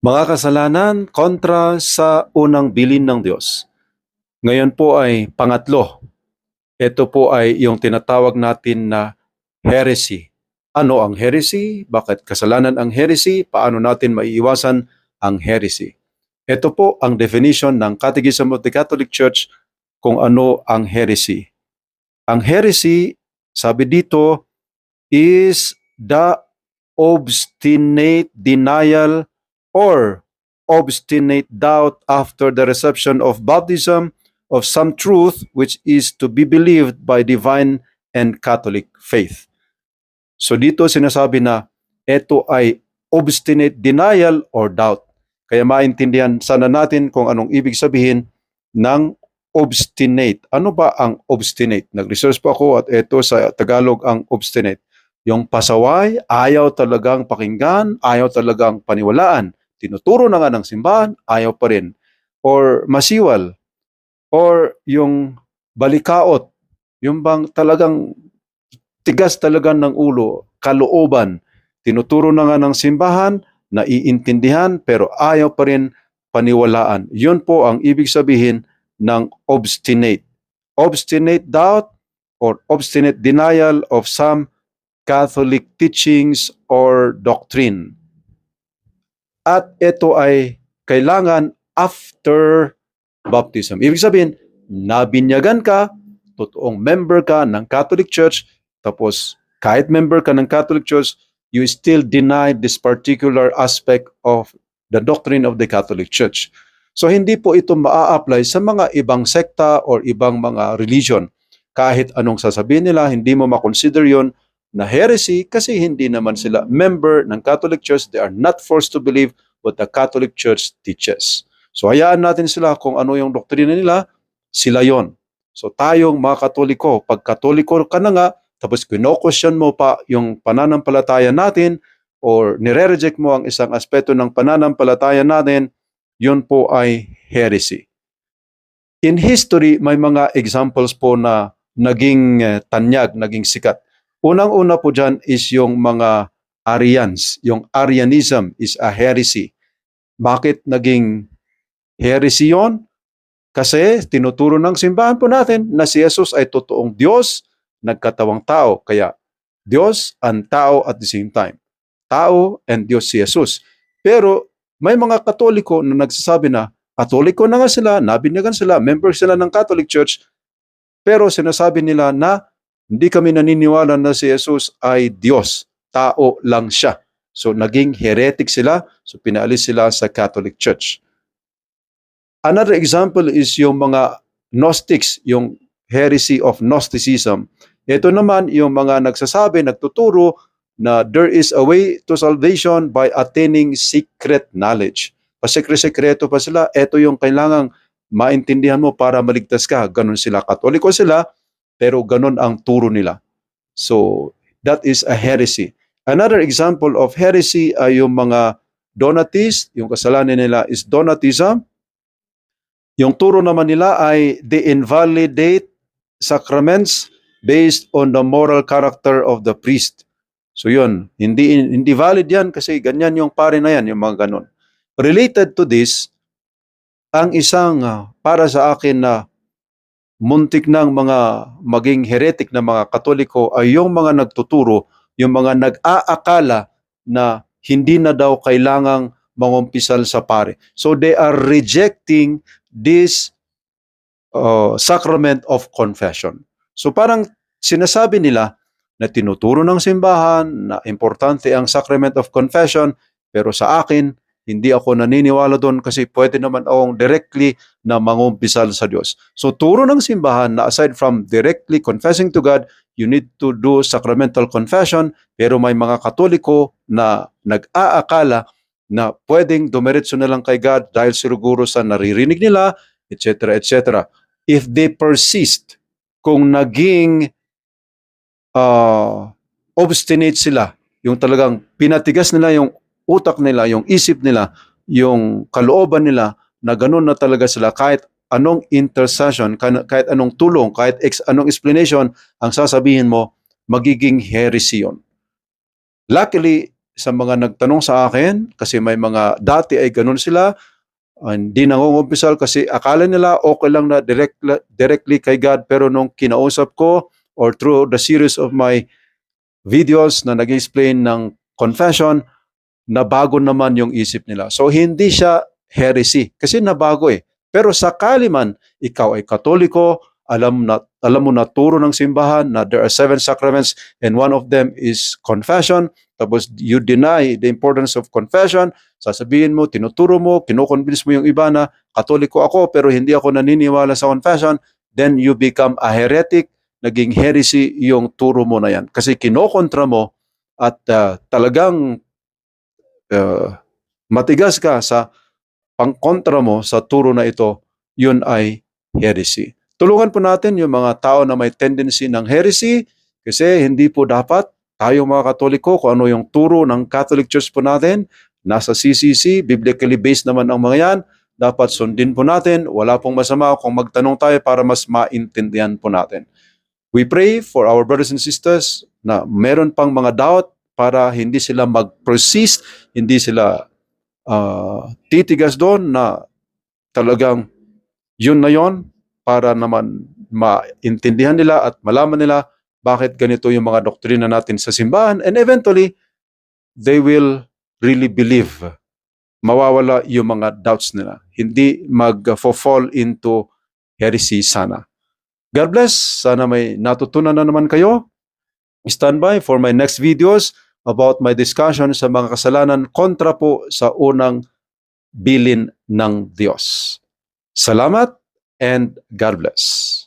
Mga kasalanan kontra sa unang bilin ng Diyos. Ngayon po ay pangatlo. Ito po ay yung tinatawag natin na heresy. Ano ang heresy? Bakit kasalanan ang heresy? Paano natin maiiwasan ang heresy? Ito po ang definition ng Catechism of the Catholic Church kung ano ang heresy. Ang heresy, sabi dito, is the obstinate denial or obstinate doubt after the reception of baptism of some truth which is to be believed by divine and Catholic faith. So dito sinasabi na ito ay obstinate denial or doubt. Kaya maintindihan sana natin kung anong ibig sabihin ng obstinate. Ano ba ang obstinate? Nag-research po ako at ito sa Tagalog ang obstinate. Yung pasaway, ayaw talagang pakinggan, ayaw talagang paniwalaan tinuturo na nga ng simbahan, ayaw pa rin. Or masiwal. Or yung balikaot. Yung bang talagang tigas talaga ng ulo, kalooban. Tinuturo na nga ng simbahan, naiintindihan, pero ayaw pa rin paniwalaan. Yun po ang ibig sabihin ng obstinate. Obstinate doubt or obstinate denial of some Catholic teachings or doctrine at ito ay kailangan after baptism. Ibig sabihin, nabinyagan ka, totoong member ka ng Catholic Church, tapos kahit member ka ng Catholic Church, you still deny this particular aspect of the doctrine of the Catholic Church. So hindi po ito maa-apply sa mga ibang sekta or ibang mga religion. Kahit anong sasabihin nila, hindi mo makonsider yon na heresy kasi hindi naman sila member ng Catholic Church. They are not forced to believe what the Catholic Church teaches. So hayaan natin sila kung ano yung doktrina nila, sila yon. So tayong mga Katoliko, pag Katoliko ka na nga, tapos kino-question mo pa yung pananampalataya natin or nire-reject mo ang isang aspeto ng pananampalataya natin, yun po ay heresy. In history, may mga examples po na naging eh, tanyag, naging sikat. Unang-una po dyan is yung mga Arians. Yung Arianism is a heresy. Bakit naging heresy yun? Kasi tinuturo ng simbahan po natin na si Jesus ay totoong Diyos, nagkatawang tao. Kaya Diyos and tao at the same time. Tao and Diyos si Jesus. Pero may mga katoliko na nagsasabi na katoliko na nga sila, nabinyagan sila, member sila ng Catholic Church, pero sinasabi nila na hindi kami naniniwala na si Jesus ay Diyos. Tao lang siya. So naging heretic sila, so pinaalis sila sa Catholic Church. Another example is yung mga Gnostics, yung heresy of Gnosticism. Ito naman yung mga nagsasabi, nagtuturo na there is a way to salvation by attaining secret knowledge. Pasekre-sekreto pa sila, ito yung kailangang maintindihan mo para maligtas ka. Ganon sila. Katoliko sila, pero ganon ang turo nila. So, that is a heresy. Another example of heresy ay yung mga Donatist, yung kasalanan nila is Donatism. Yung turo naman nila ay they invalidate sacraments based on the moral character of the priest. So yun, hindi hindi valid yan kasi ganyan yung pare na yan, yung mga ganon. Related to this, ang isang ah, para sa akin na muntik ng mga maging heretic na mga katoliko ay yung mga nagtuturo, yung mga nag-aakala na hindi na daw kailangang mangumpisal sa pare. So they are rejecting this uh, sacrament of confession. So parang sinasabi nila na tinuturo ng simbahan na importante ang sacrament of confession pero sa akin hindi ako naniniwala doon kasi pwede naman akong directly na mangumpisal sa Diyos. So turo ng simbahan na aside from directly confessing to God, you need to do sacramental confession pero may mga katoliko na nag-aakala na pwedeng dumiretso na lang kay God dahil siguro sa naririnig nila, etc. etc. If they persist kung naging uh, obstinate sila, yung talagang pinatigas nila yung utak nila, yung isip nila, yung kalooban nila na ganun na talaga sila kahit anong intercession, kahit anong tulong, kahit ex, anong explanation ang sasabihin mo, magiging heresy yun. Luckily, sa mga nagtanong sa akin, kasi may mga dati ay ganun sila, hindi nangungumpisal kasi akala nila okay lang na direct, directly kay God, pero nung kinausap ko or through the series of my videos na nag-explain ng confession, nabago naman yung isip nila. So hindi siya heresy kasi nabago eh. Pero sakali man ikaw ay katoliko, alam na alam mo na turo ng simbahan na there are seven sacraments and one of them is confession, tapos you deny the importance of confession, sasabihin mo, tinuturo mo, kinoconvince mo yung iba na katoliko ako pero hindi ako naniniwala sa confession, then you become a heretic, naging heresy yung turo mo na yan. Kasi kinokontra mo at ah, talagang uh, matigas ka sa pangkontra mo sa turo na ito, yun ay heresy. Tulungan po natin yung mga tao na may tendency ng heresy kasi hindi po dapat tayo mga katoliko kung ano yung turo ng Catholic Church po natin, nasa CCC, biblically based naman ang mga yan, dapat sundin po natin, wala pong masama kung magtanong tayo para mas maintindihan po natin. We pray for our brothers and sisters na meron pang mga doubt para hindi sila mag-persist, hindi sila ah, titigas doon na talagang yun na yon para naman maintindihan nila at malaman nila bakit ganito yung mga doktrina natin sa simbahan and eventually they will really believe. Mawawala yung mga doubts nila. Hindi mag-fall into heresy sana. God bless. Sana may natutunan na naman kayo. Stand by for my next videos about my discussion sa mga kasalanan kontra po sa unang bilin ng Diyos. Salamat and God bless.